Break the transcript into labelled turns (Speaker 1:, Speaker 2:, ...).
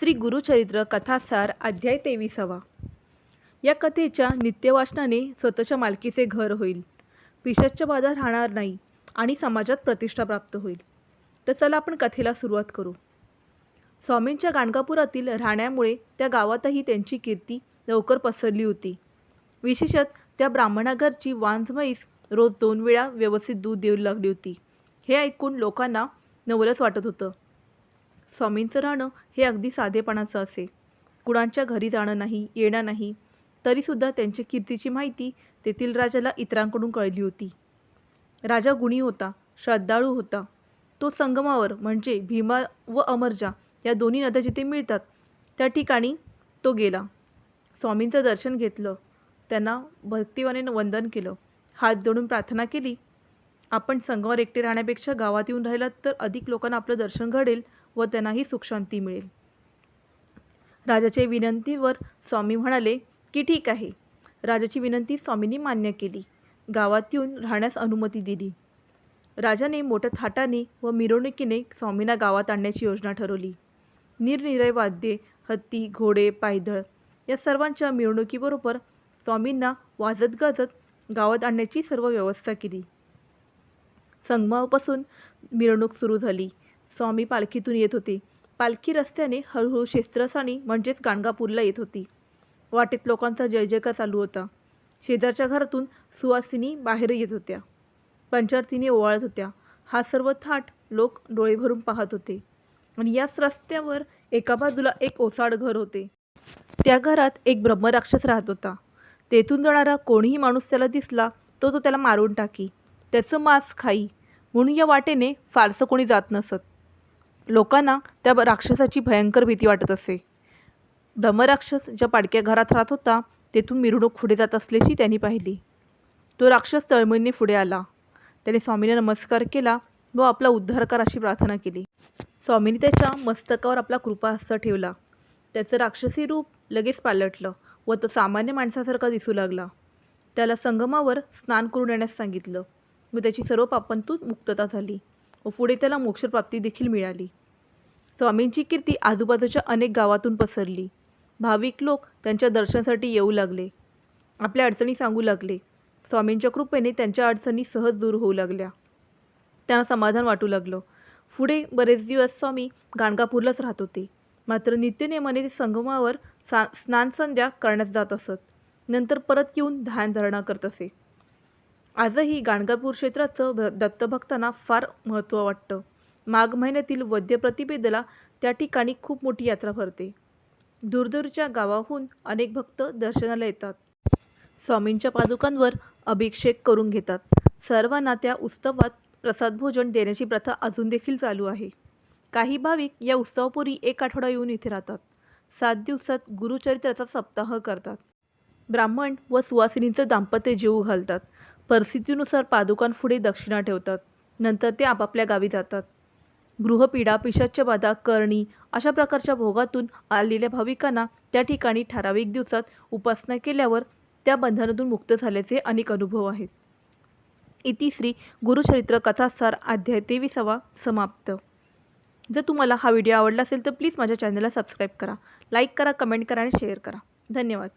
Speaker 1: श्री गुरुचरित्र कथासार अध्याय तेविसावा. या कथेच्या नित्यवाचनाने स्वतःच्या मालकीचे घर होईल. पिशाच्या बाधा राहणार नाही आणि समाजात प्रतिष्ठा प्राप्त होईल. तर चला आपण कथेला सुरुवात करू. स्वामींच्या गाणगापुरातील राहण्यामुळे त्या गावातही त्यांची कीर्ती लवकर पसरली होती. विशेषत त्या ब्राह्मणाघरची वांझ म्हैस रोज दोन वेळा व्यवस्थित दूध देऊ लागली होती. हे ऐकून लोकांना नवलच वाटत होतं. स्वामींचं राहणं हे अगदी साधेपणाचं असे कुणांच्या घरी जाणं नाही येणं नाही तरीसुद्धा त्यांच्या कीर्तीची माहिती तेथील राजाला इतरांकडून कळली होती. राजा गुणी होता श्रद्धाळू होता. तो संगमावर म्हणजे भीमा व अमरजा या दोन्ही नद्या जिथे मिळतात त्या ठिकाणी तो गेला. स्वामींचं दर्शन घेतलं. त्यांना भक्तिवाने वंदन केलं. हात जोडून प्रार्थना केली. आपण संगमावर एकटे राहण्यापेक्षा गावात येऊन राहिलात तर अधिक लोकांना आपलं दर्शन घडेल व त्यांनाही सुखशांती मिळेल. राजाच्या विनंतीवर स्वामी म्हणाले की ठीक आहे. राजाची विनंती स्वामींनी मान्य केली. गावात येऊन राहण्यास अनुमती दिली. राजाने मोठ्या थाटाने व मिरवणुकीने स्वामींना गावात आणण्याची योजना ठरवली. निरनिराय वाद्ये हत्ती घोडे पायदळ या सर्वांच्या मिरवणुकीबरोबर स्वामींना वाजत गाजत गावात आणण्याची सर्व व्यवस्था केली. संगमापासून मिरवणूक सुरू झाली. स्वामी पालखीतून येत होते. पालखी रस्त्याने हळूहळू शेस्त्रसाणी म्हणजेच गाणगापूरला येत होती. वाटेत लोकांचा जय जयकार चालू होता. शेजारच्या घरातून सुवासिनी बाहेर येत होत्या. पंचारतीने ओवाळत होत्या. हा सर्व थाट लोक डोळे भरून पाहत होते. आणि याच रस्त्यावर एका बाजूला एक ओसाड घर होते. त्या घरात एक ब्रह्मराक्षस राहत होता. तेथून जाणारा कोणीही माणूस त्याला दिसला तो तो त्याला मारून टाकी. त्याचं मांस खाई म्हणून या वाटेने फारसं कोणी जात नसत. लोकांना त्या राक्षसाची भयंकर भीती वाटत असे. ब्रह्मराक्षस ज्या पाडक्या घरात राहत होता तेथून मिरवणूक पुढे जात असल्याची त्यांनी पाहिली. तो राक्षस तळमळीने पुढे आला. त्याने स्वामीने नमस्कार केला व आपला उद्धार कर अशी प्रार्थना केली. स्वामीने त्याच्या मस्तकावर आपला कृपाहस्त ठेवला. त्याचं राक्षसी रूप लगेच पालटलं व तो सामान्य माणसासारखा दिसू लागला. त्याला संगमावर स्नान करून येण्यास सांगितलं. व त्याची सर्व पापांतून मुक्तता झाली. व पुढे त्याला मोक्षप्राप्ती देखील मिळाली. स्वामींची कीर्ती आजूबाजूच्या अनेक गावातून पसरली. भाविक लोक त्यांच्या दर्शनासाठी येऊ लागले. आपल्या अडचणी सांगू लागले. स्वामींच्या कृपेने त्यांच्या अडचणी सहज दूर होऊ लागल्या. त्यांना समाधान वाटू लागलं. पुढे बरेच दिवस स्वामी गाणगापूरलाच राहत होते. मात्र नित्यनेमाने ते संगमावर सा स्नान संध्या करण्यात जात असत. नंतर परत येऊन ध्यानधारणा करत असे. आजही गाणगापूर क्षेत्राचं भ दत्तभक्तांना फार महत्त्व वाटतं. माघ महिन्यातील वद्य प्रतिपेदेला त्या ठिकाणी खूप मोठी यात्रा भरते. दूरदूरच्या गावाहून अनेक भक्त दर्शनाला येतात. स्वामींच्या पादुकांवर अभिषेक करून घेतात. सर्वांना त्या उत्सवात प्रसाद भोजन देण्याची प्रथा अजून देखील चालू आहे. काही भाविक या उत्सवापूर्वी एक आठवडा येऊन इथे राहतात. सात दिवसात गुरुचरित्राचा सप्ताह करतात. ब्राह्मण व सुवासिनींचं दाम्पत्य जीव घालतात. परिस्थितीनुसार पादुकांपुढे दक्षिणा ठेवतात. नंतर ते आपापल्या गावी जातात. गृहपीडा पिशाच्या बाधा करणी अशा प्रकारच्या भोगातून आलेल्या भाविकांना त्या ठिकाणी ठराविक दिवसात उपासना केल्यावर त्या बंधनातून मुक्त झाल्याचे अनेक अनुभव आहेत. इति श्री गुरुचरित्र कथासार अध्याय तेविसावा समाप्त. जर तुम्हाला हा व्हिडिओ आवडला असेल तर प्लीज माझ्या चॅनलला सबस्क्राईब करा लाईक करा कमेंट करा आणि शेअर करा. धन्यवाद.